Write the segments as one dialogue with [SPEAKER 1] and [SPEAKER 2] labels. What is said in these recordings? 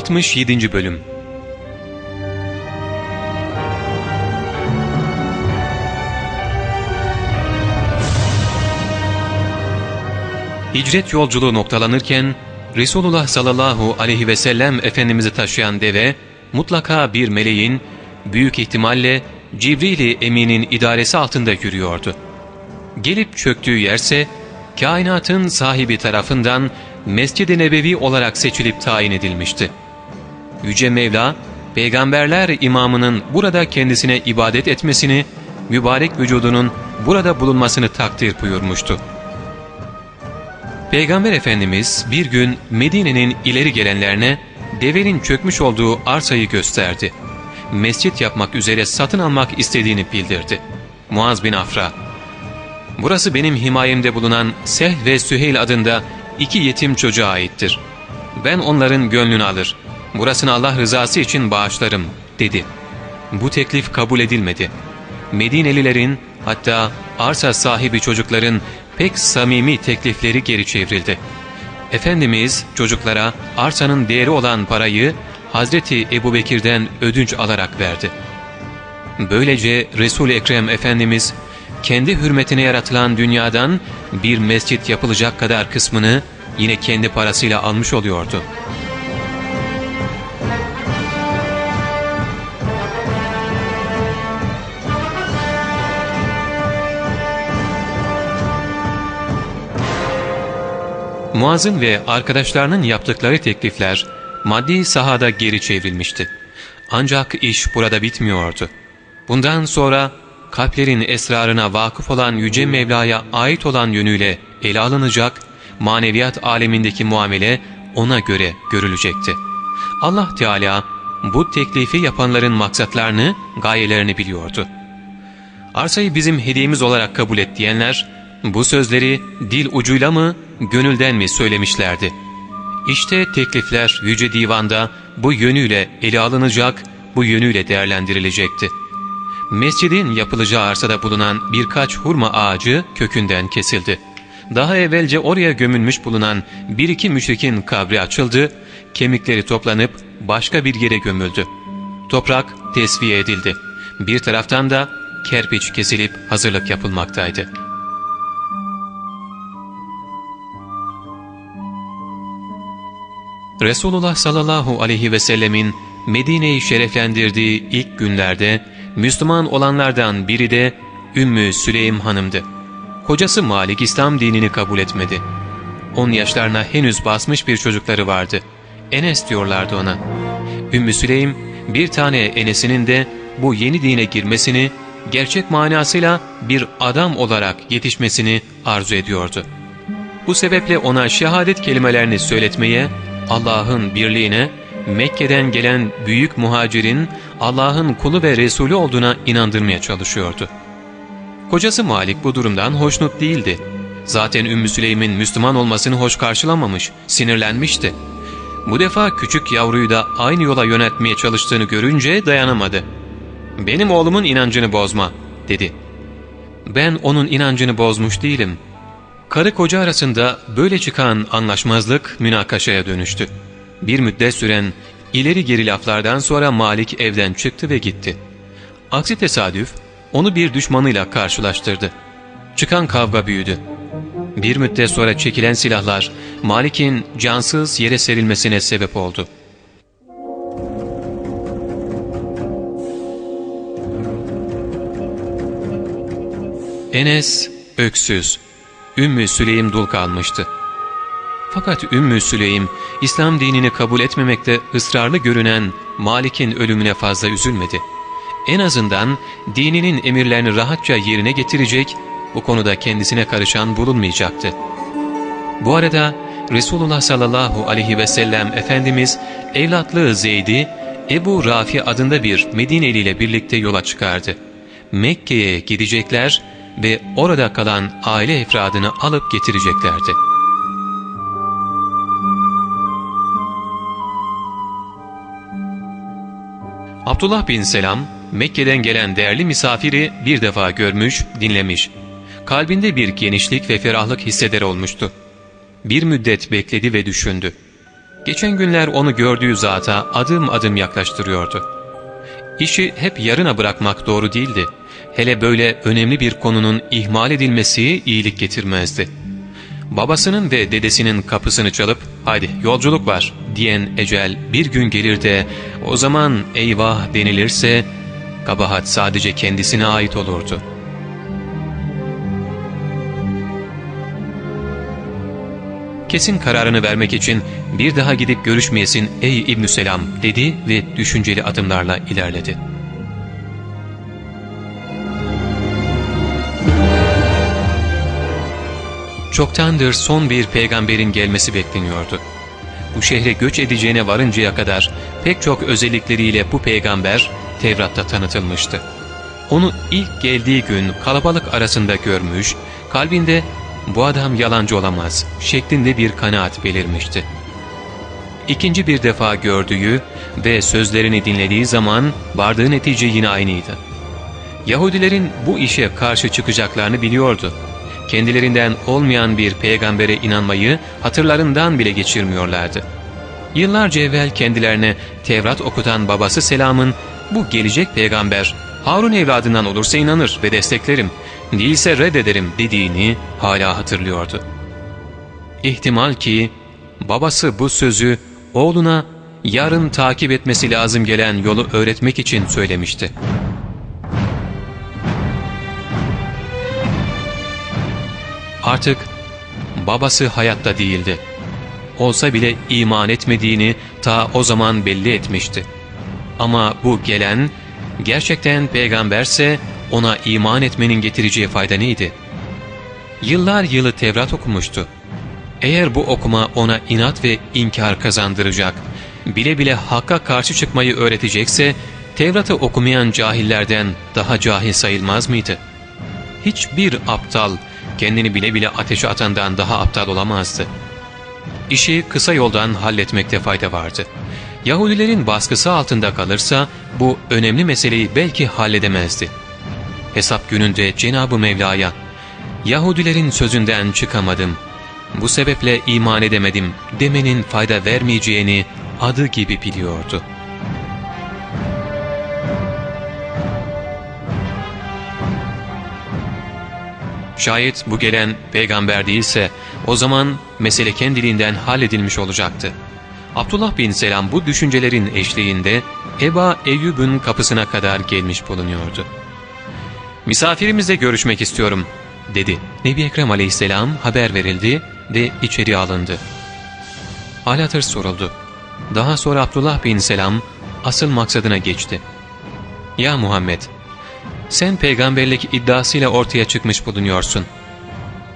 [SPEAKER 1] 67. Bölüm Hicret yolculuğu noktalanırken Resulullah sallallahu aleyhi ve sellem Efendimiz'i taşıyan deve mutlaka bir meleğin büyük ihtimalle Cibril-i Emin'in idaresi altında yürüyordu. Gelip çöktüğü yerse kainatın sahibi tarafından Mescid-i Nebevi olarak seçilip tayin edilmişti. Yüce Mevla, peygamberler imamının burada kendisine ibadet etmesini, mübarek vücudunun burada bulunmasını takdir buyurmuştu. Peygamber Efendimiz bir gün Medine'nin ileri gelenlerine devenin çökmüş olduğu arsayı gösterdi. Mescit yapmak üzere satın almak istediğini bildirdi. Muaz bin Afra, ''Burası benim himayemde bulunan Seh ve Süheyl adında iki yetim çocuğa aittir. Ben onların gönlünü alır, burasını Allah rızası için bağışlarım.'' dedi. Bu teklif kabul edilmedi. Medinelilerin hatta arsa sahibi çocukların pek samimi teklifleri geri çevrildi. Efendimiz çocuklara arsanın değeri olan parayı Hazreti Ebubekir'den ödünç alarak verdi. Böylece Resul-i Ekrem Efendimiz kendi hürmetine yaratılan dünyadan bir mescit yapılacak kadar kısmını yine kendi parasıyla almış oluyordu. Muaz'ın ve arkadaşlarının yaptıkları teklifler maddi sahada geri çevrilmişti. Ancak iş burada bitmiyordu. Bundan sonra kalplerin esrarına vakıf olan Yüce Mevla'ya ait olan yönüyle ele alınacak, maneviyat alemindeki muamele ona göre görülecekti. Allah Teala bu teklifi yapanların maksatlarını, gayelerini biliyordu. Arsayı bizim hediyemiz olarak kabul et diyenler, bu sözleri dil ucuyla mı, gönülden mi söylemişlerdi? İşte teklifler Yüce Divan'da bu yönüyle ele alınacak, bu yönüyle değerlendirilecekti. Mescidin yapılacağı arsada bulunan birkaç hurma ağacı kökünden kesildi. Daha evvelce oraya gömülmüş bulunan bir iki müşrikin kabri açıldı, kemikleri toplanıp başka bir yere gömüldü. Toprak tesviye edildi. Bir taraftan da kerpiç kesilip hazırlık yapılmaktaydı. Resulullah sallallahu aleyhi ve sellemin Medine'yi şereflendirdiği ilk günlerde Müslüman olanlardan biri de Ümmü Süleym hanımdı. Kocası Malik İslam dinini kabul etmedi. 10 yaşlarına henüz basmış bir çocukları vardı. Enes diyorlardı ona. Ümmü Süleym bir tane Enes'inin de bu yeni dine girmesini, gerçek manasıyla bir adam olarak yetişmesini arzu ediyordu. Bu sebeple ona şehadet kelimelerini söyletmeye, Allah'ın birliğine, Mekke'den gelen büyük muhacirin Allah'ın kulu ve Resulü olduğuna inandırmaya çalışıyordu. Kocası Malik bu durumdan hoşnut değildi. Zaten Ümmü Süleym'in Müslüman olmasını hoş karşılamamış, sinirlenmişti. Bu defa küçük yavruyu da aynı yola yöneltmeye çalıştığını görünce dayanamadı. ''Benim oğlumun inancını bozma.'' dedi. ''Ben onun inancını bozmuş değilim.'' Karı koca arasında böyle çıkan anlaşmazlık münakaşaya dönüştü. Bir müddet süren ileri geri laflardan sonra Malik evden çıktı ve gitti. Aksi tesadüf onu bir düşmanıyla karşılaştırdı. Çıkan kavga büyüdü. Bir müddet sonra çekilen silahlar Malik'in cansız yere serilmesine sebep oldu. Enes öksüz, Ümmü Süleym dul kalmıştı. Fakat Ümmü Süleym, İslam dinini kabul etmemekte ısrarlı görünen Malik'in ölümüne fazla üzülmedi. En azından dininin emirlerini rahatça yerine getirecek, bu konuda kendisine karışan bulunmayacaktı. Bu arada Resulullah sallallahu aleyhi ve sellem Efendimiz evlatlığı Zeyd'i Ebu Rafi adında bir Medineli ile birlikte yola çıkardı. Mekke'ye gidecekler ve orada kalan aile efradını alıp getireceklerdi. Abdullah bin Selam, Mekke'den gelen değerli misafiri bir defa görmüş, dinlemiş. Kalbinde bir genişlik ve ferahlık hisseder olmuştu. Bir müddet bekledi ve düşündü. Geçen günler onu gördüğü zata adım adım yaklaştırıyordu. İşi hep yarına bırakmak doğru değildi. Hele böyle önemli bir konunun ihmal edilmesi iyilik getirmezdi. Babasının ve dedesinin kapısını çalıp ''Haydi yolculuk var'' diyen ecel bir gün gelir de o zaman eyvah denilirse kabahat sadece kendisine ait olurdu. Kesin kararını vermek için bir daha gidip görüşmeyesin ey İbn Selam dedi ve düşünceli adımlarla ilerledi. Çoktandır son bir peygamberin gelmesi bekleniyordu. Bu şehre göç edeceğine varıncaya kadar pek çok özellikleriyle bu peygamber Tevrat'ta tanıtılmıştı. Onu ilk geldiği gün kalabalık arasında görmüş, kalbinde bu adam yalancı olamaz şeklinde bir kanaat belirmişti. İkinci bir defa gördüğü ve sözlerini dinlediği zaman vardığı netice yine aynıydı. Yahudilerin bu işe karşı çıkacaklarını biliyordu. Kendilerinden olmayan bir peygambere inanmayı hatırlarından bile geçirmiyorlardı. Yıllarca evvel kendilerine Tevrat okutan babası Selam'ın bu gelecek peygamber Harun evladından olursa inanır ve desteklerim, değilse reddederim dediğini hala hatırlıyordu. İhtimal ki babası bu sözü oğluna yarın takip etmesi lazım gelen yolu öğretmek için söylemişti. Artık babası hayatta değildi. Olsa bile iman etmediğini ta o zaman belli etmişti. Ama bu gelen gerçekten peygamberse ona iman etmenin getireceği fayda neydi? Yıllar yılı Tevrat okumuştu. Eğer bu okuma ona inat ve inkar kazandıracak, bile bile Hakk'a karşı çıkmayı öğretecekse, Tevrat'ı okumayan cahillerden daha cahil sayılmaz mıydı? Hiçbir aptal, kendini bile bile ateşe atandan daha aptal olamazdı. İşi kısa yoldan halletmekte fayda vardı. Yahudilerin baskısı altında kalırsa bu önemli meseleyi belki halledemezdi. Hesap gününde Cenab-ı Mevla'ya Yahudilerin sözünden çıkamadım, bu sebeple iman edemedim demenin fayda vermeyeceğini adı gibi biliyordu. Şayet bu gelen peygamber değilse o zaman mesele kendiliğinden halledilmiş olacaktı. Abdullah bin Selam bu düşüncelerin eşliğinde Eba Eyyub'un kapısına kadar gelmiş bulunuyordu. ''Misafirimizle görüşmek istiyorum.'' dedi. Nebi Ekrem aleyhisselam haber verildi ve içeri alındı. Hal soruldu. Daha sonra Abdullah bin Selam asıl maksadına geçti. ''Ya Muhammed, sen peygamberlik iddiasıyla ortaya çıkmış bulunuyorsun.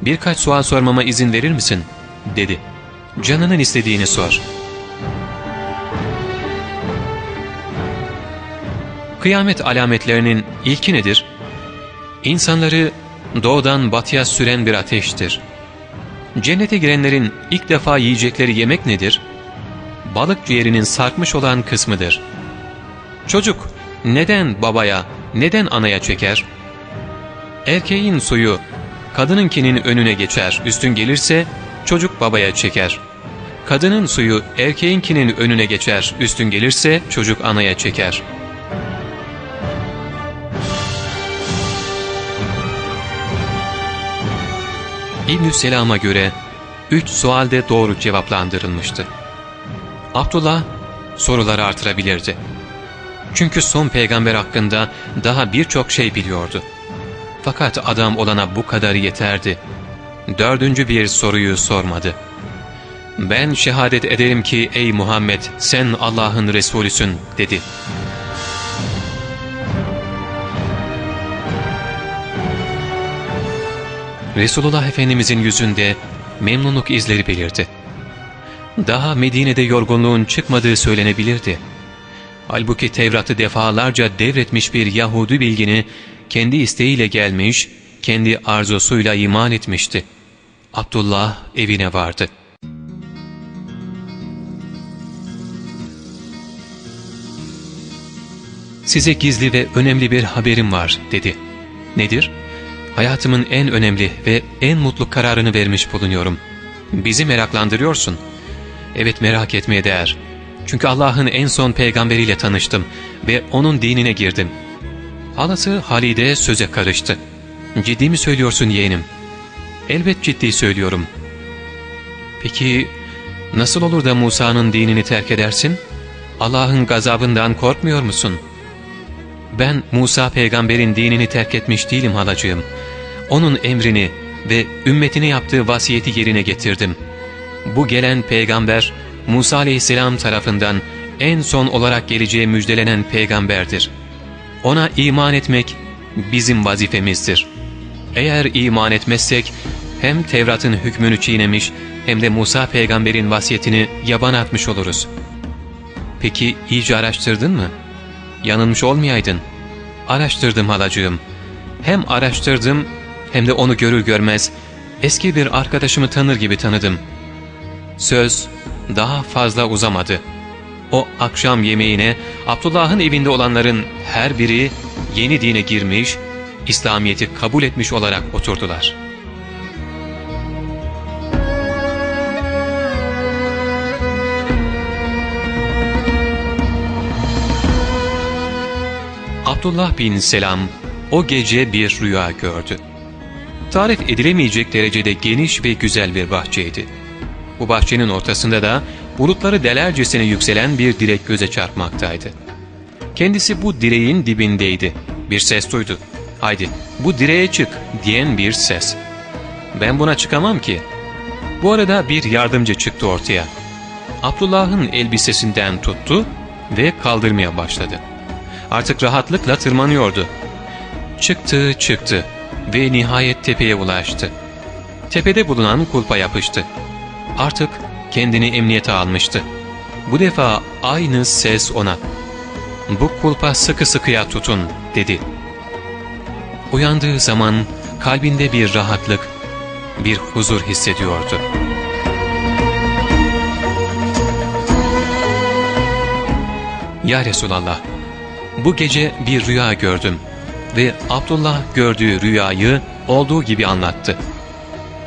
[SPEAKER 1] Birkaç sual sormama izin verir misin?'' dedi. ''Canının istediğini sor.'' Kıyamet alametlerinin ilki nedir? İnsanları doğudan batıya süren bir ateştir. Cennete girenlerin ilk defa yiyecekleri yemek nedir? Balık ciğerinin sarkmış olan kısmıdır. Çocuk neden babaya, neden anaya çeker? Erkeğin suyu kadınınkinin önüne geçer, üstün gelirse çocuk babaya çeker. Kadının suyu erkeğinkinin önüne geçer, üstün gelirse çocuk anaya çeker.'' İbn-i Selam'a göre üç sualde doğru cevaplandırılmıştı. Abdullah soruları artırabilirdi. Çünkü son peygamber hakkında daha birçok şey biliyordu. Fakat adam olana bu kadar yeterdi. Dördüncü bir soruyu sormadı. ''Ben şehadet ederim ki ey Muhammed sen Allah'ın Resulüsün.'' dedi. Resulullah Efendimizin yüzünde memnunluk izleri belirdi. Daha Medine'de yorgunluğun çıkmadığı söylenebilirdi. Halbuki Tevrat'ı defalarca devretmiş bir Yahudi bilgini kendi isteğiyle gelmiş, kendi arzusuyla iman etmişti. Abdullah evine vardı. ''Size gizli ve önemli bir haberim var.'' dedi. ''Nedir?'' hayatımın en önemli ve en mutlu kararını vermiş bulunuyorum. Bizi meraklandırıyorsun. Evet merak etmeye değer. Çünkü Allah'ın en son peygamberiyle tanıştım ve onun dinine girdim. Halası Halide söze karıştı. Ciddi mi söylüyorsun yeğenim? Elbet ciddi söylüyorum. Peki nasıl olur da Musa'nın dinini terk edersin? Allah'ın gazabından korkmuyor musun? Ben Musa peygamberin dinini terk etmiş değilim halacığım. Onun emrini ve ümmetine yaptığı vasiyeti yerine getirdim. Bu gelen peygamber Musa aleyhisselam tarafından en son olarak geleceğe müjdelenen peygamberdir. Ona iman etmek bizim vazifemizdir. Eğer iman etmezsek hem Tevrat'ın hükmünü çiğnemiş hem de Musa peygamberin vasiyetini yaban atmış oluruz. Peki iyice araştırdın mı? Yanılmış olmayaydın. Araştırdım halacığım. Hem araştırdım hem de onu görür görmez eski bir arkadaşımı tanır gibi tanıdım. Söz daha fazla uzamadı. O akşam yemeğine Abdullah'ın evinde olanların her biri yeni dine girmiş, İslamiyet'i kabul etmiş olarak oturdular. Abdullah bin Selam o gece bir rüya gördü. Tarif edilemeyecek derecede geniş ve güzel bir bahçeydi. Bu bahçenin ortasında da bulutları delercesine yükselen bir direk göze çarpmaktaydı. Kendisi bu direğin dibindeydi. Bir ses duydu. Haydi bu direğe çık diyen bir ses. Ben buna çıkamam ki. Bu arada bir yardımcı çıktı ortaya. Abdullah'ın elbisesinden tuttu ve kaldırmaya başladı. Artık rahatlıkla tırmanıyordu. Çıktı çıktı ve nihayet tepeye ulaştı. Tepede bulunan kulpa yapıştı. Artık kendini emniyete almıştı. Bu defa aynı ses ona. ''Bu kulpa sıkı sıkıya tutun.'' dedi. Uyandığı zaman kalbinde bir rahatlık, bir huzur hissediyordu. ''Ya Resulallah, bu gece bir rüya gördüm.'' ve Abdullah gördüğü rüyayı olduğu gibi anlattı.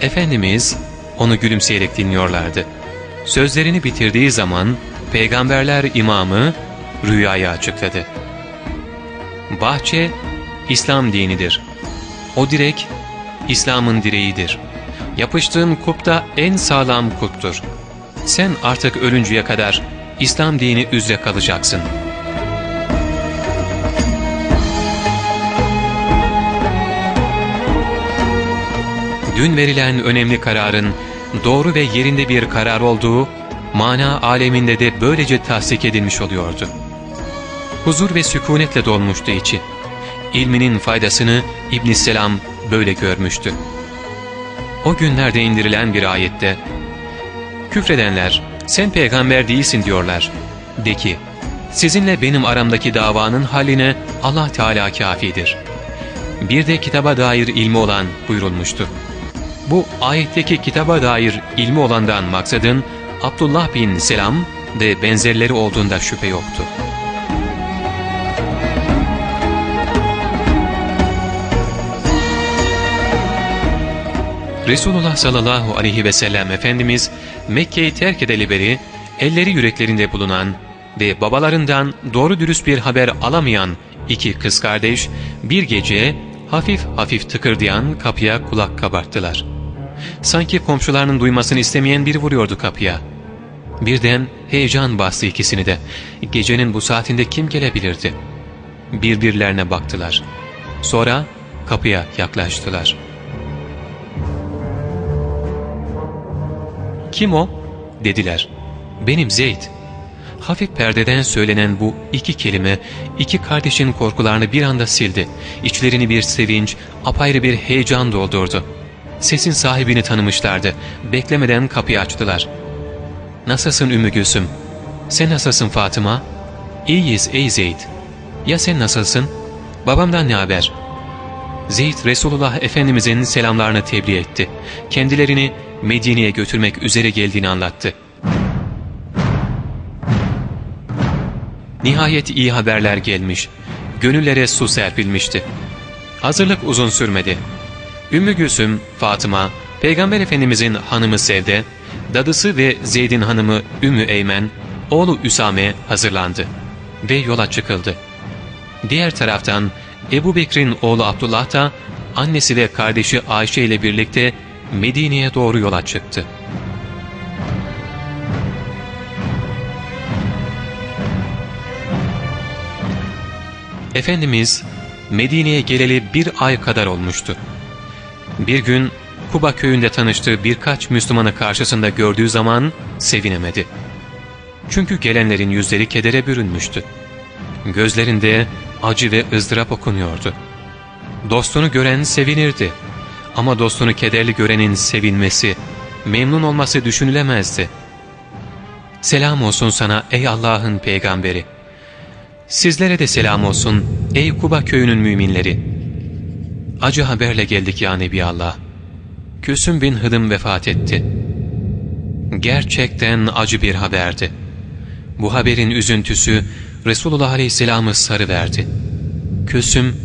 [SPEAKER 1] Efendimiz onu gülümseyerek dinliyorlardı. Sözlerini bitirdiği zaman peygamberler imamı rüyayı açıkladı. Bahçe İslam dinidir. O direk İslam'ın direğidir. Yapıştığın kup da en sağlam kuptur. Sen artık ölünceye kadar İslam dini üzere kalacaksın.'' Dün verilen önemli kararın doğru ve yerinde bir karar olduğu, mana aleminde de böylece tasdik edilmiş oluyordu. Huzur ve sükunetle dolmuştu içi. İlminin faydasını ibn Selam böyle görmüştü. O günlerde indirilen bir ayette, Küfredenler, sen peygamber değilsin diyorlar. De ki, sizinle benim aramdaki davanın haline Allah Teala kafidir. Bir de kitaba dair ilmi olan buyurulmuştu. Bu ayetteki kitaba dair ilmi olandan maksadın Abdullah bin Selam ve benzerleri olduğunda şüphe yoktu. Resulullah sallallahu aleyhi ve sellem Efendimiz Mekke'yi terk edeli beri elleri yüreklerinde bulunan ve babalarından doğru dürüst bir haber alamayan iki kız kardeş bir gece hafif hafif tıkırdayan kapıya kulak kabarttılar.'' Sanki komşularının duymasını istemeyen biri vuruyordu kapıya. Birden heyecan bastı ikisini de. Gecenin bu saatinde kim gelebilirdi? Birbirlerine baktılar. Sonra kapıya yaklaştılar. ''Kim o?'' dediler. ''Benim Zeyd.'' Hafif perdeden söylenen bu iki kelime iki kardeşin korkularını bir anda sildi. İçlerini bir sevinç, apayrı bir heyecan doldurdu. Sesin sahibini tanımışlardı. Beklemeden kapıyı açtılar. ''Nasılsın Ümmü Gülsüm? Sen nasılsın Fatıma?'' ''İyiyiz ey Zeyd.'' ''Ya sen nasılsın? Babamdan ne haber?'' Zeyd Resulullah Efendimizin selamlarını tebliğ etti. Kendilerini Medine'ye götürmek üzere geldiğini anlattı. Nihayet iyi haberler gelmiş. Gönüllere su serpilmişti. Hazırlık uzun sürmedi. Ümmü Gülsüm, Fatıma, Peygamber Efendimizin hanımı Sevde, dadısı ve Zeyd'in hanımı Ümmü Eymen, oğlu Üsame hazırlandı ve yola çıkıldı. Diğer taraftan Ebu Bekir'in oğlu Abdullah da annesi ve kardeşi Ayşe ile birlikte Medine'ye doğru yola çıktı. Efendimiz Medine'ye geleli bir ay kadar olmuştu. Bir gün Kuba köyünde tanıştığı birkaç Müslümanı karşısında gördüğü zaman sevinemedi. Çünkü gelenlerin yüzleri kedere bürünmüştü. Gözlerinde acı ve ızdırap okunuyordu. Dostunu gören sevinirdi. Ama dostunu kederli görenin sevinmesi, memnun olması düşünülemezdi. Selam olsun sana ey Allah'ın peygamberi. Sizlere de selam olsun ey Kuba köyünün müminleri. Acı haberle geldik ya Nebi Allah. Külsüm bin Hıdım vefat etti. Gerçekten acı bir haberdi. Bu haberin üzüntüsü Resulullah Aleyhisselam'ı sarıverdi. Külsüm,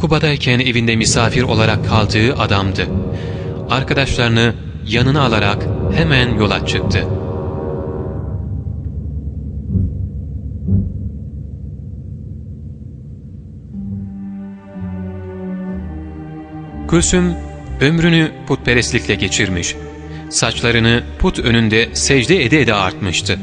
[SPEAKER 1] Kuba'dayken evinde misafir olarak kaldığı adamdı. Arkadaşlarını yanına alarak hemen yola çıktı. Külsüm ömrünü putperestlikle geçirmiş. Saçlarını put önünde secde ede ede artmıştı.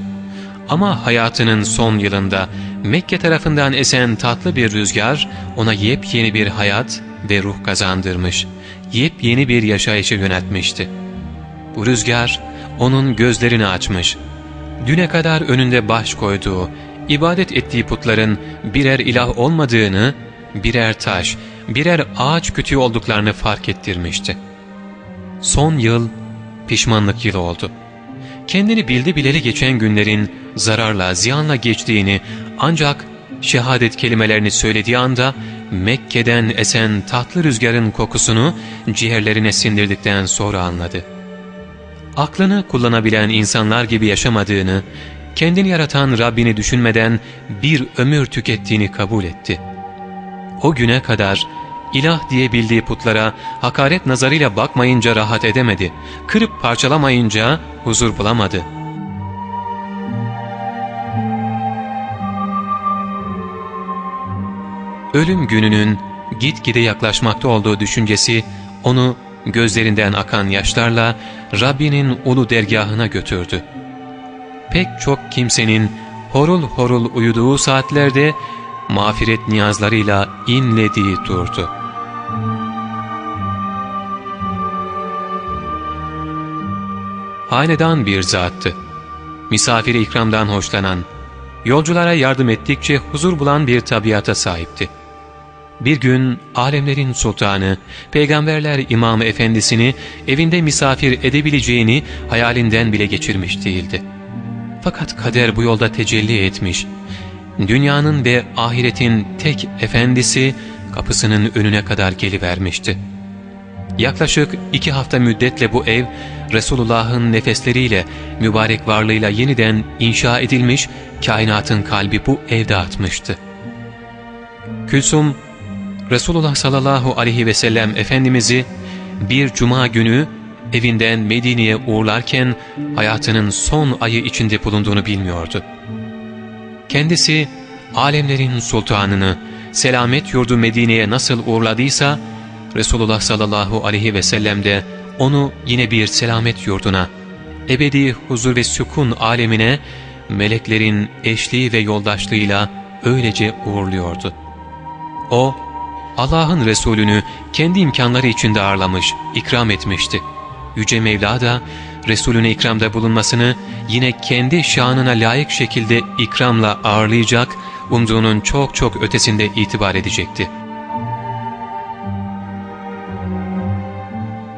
[SPEAKER 1] Ama hayatının son yılında Mekke tarafından esen tatlı bir rüzgar ona yepyeni bir hayat ve ruh kazandırmış, yepyeni bir yaşayışa yöneltmişti. Bu rüzgar onun gözlerini açmış. Düne kadar önünde baş koyduğu, ibadet ettiği putların birer ilah olmadığını, birer taş, birer ağaç kütüğü olduklarını fark ettirmişti. Son yıl pişmanlık yılı oldu. Kendini bildi bileli geçen günlerin zararla, ziyanla geçtiğini ancak şehadet kelimelerini söylediği anda Mekke'den esen tatlı rüzgarın kokusunu ciğerlerine sindirdikten sonra anladı. Aklını kullanabilen insanlar gibi yaşamadığını, kendini yaratan Rabbini düşünmeden bir ömür tükettiğini kabul etti. O güne kadar ilah diye bildiği putlara hakaret nazarıyla bakmayınca rahat edemedi. Kırıp parçalamayınca huzur bulamadı. Ölüm gününün gitgide yaklaşmakta olduğu düşüncesi onu gözlerinden akan yaşlarla Rabbinin ulu dergahına götürdü. Pek çok kimsenin horul horul uyuduğu saatlerde mağfiret niyazlarıyla inlediği durdu. Hanedan bir zattı. Misafiri ikramdan hoşlanan, yolculara yardım ettikçe huzur bulan bir tabiata sahipti. Bir gün alemlerin sultanı, peygamberler imamı efendisini evinde misafir edebileceğini hayalinden bile geçirmiş değildi. Fakat kader bu yolda tecelli etmiş. Dünyanın ve ahiretin tek efendisi kapısının önüne kadar gelivermişti. Yaklaşık iki hafta müddetle bu ev Resulullah'ın nefesleriyle, mübarek varlığıyla yeniden inşa edilmiş, kainatın kalbi bu evde atmıştı. Külsum, Resulullah sallallahu aleyhi ve sellem Efendimiz'i bir cuma günü evinden Medine'ye uğurlarken hayatının son ayı içinde bulunduğunu bilmiyordu. Kendisi alemlerin sultanını selamet yurdu Medine'ye nasıl uğurladıysa Resulullah sallallahu aleyhi ve sellem de onu yine bir selamet yurduna, ebedi huzur ve sükun alemine meleklerin eşliği ve yoldaşlığıyla öylece uğurluyordu. O, Allah'ın Resulünü kendi imkanları içinde ağırlamış, ikram etmişti. Yüce Mevla da Resulüne ikramda bulunmasını yine kendi şanına layık şekilde ikramla ağırlayacak, umduğunun çok çok ötesinde itibar edecekti.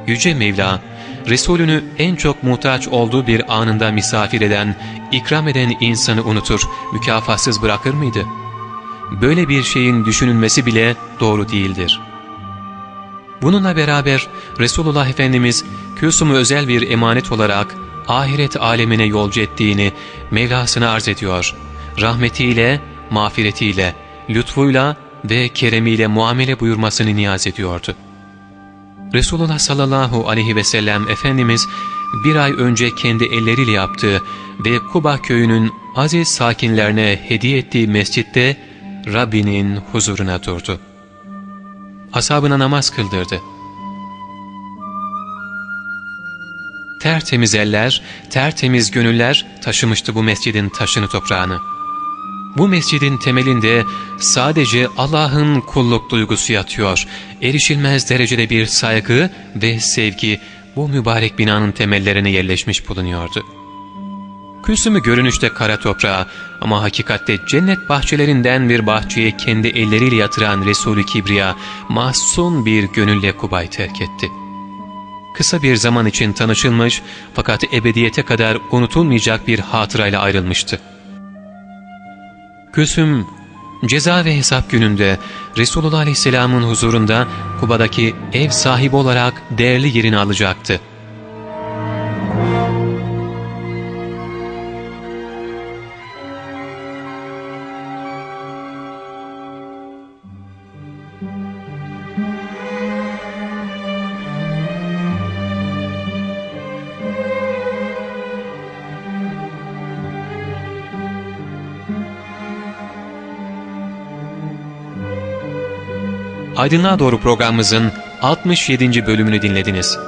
[SPEAKER 1] Yüce Mevla, Resulünü en çok muhtaç olduğu bir anında misafir eden, ikram eden insanı unutur, mükafatsız bırakır mıydı? Böyle bir şeyin düşünülmesi bile doğru değildir. Bununla beraber Resulullah Efendimiz Külsum'u özel bir emanet olarak ahiret alemine yolcu ettiğini Mevlasına arz ediyor. Rahmetiyle, mağfiretiyle, lütfuyla ve keremiyle muamele buyurmasını niyaz ediyordu. Resulullah sallallahu aleyhi ve sellem Efendimiz bir ay önce kendi elleriyle yaptığı ve Kuba köyünün aziz sakinlerine hediye ettiği mescitte Rabbinin huzuruna durdu. Asabına namaz kıldırdı. Tertemiz eller, tertemiz gönüller taşımıştı bu mescidin taşını toprağını. Bu mescidin temelinde sadece Allah'ın kulluk duygusu yatıyor. Erişilmez derecede bir saygı ve sevgi bu mübarek binanın temellerine yerleşmiş bulunuyordu. Külsümü görünüşte kara toprağa ama hakikatte cennet bahçelerinden bir bahçeye kendi elleriyle yatıran Resulü Kibriya mahzun bir gönülle Kuba'yı terk etti. Kısa bir zaman için tanışılmış fakat ebediyete kadar unutulmayacak bir hatırayla ayrılmıştı. Külsüm ceza ve hesap gününde Resulullah Aleyhisselam'ın huzurunda Kuba'daki ev sahibi olarak değerli yerini alacaktı. Aydınlığa Doğru programımızın 67. bölümünü dinlediniz.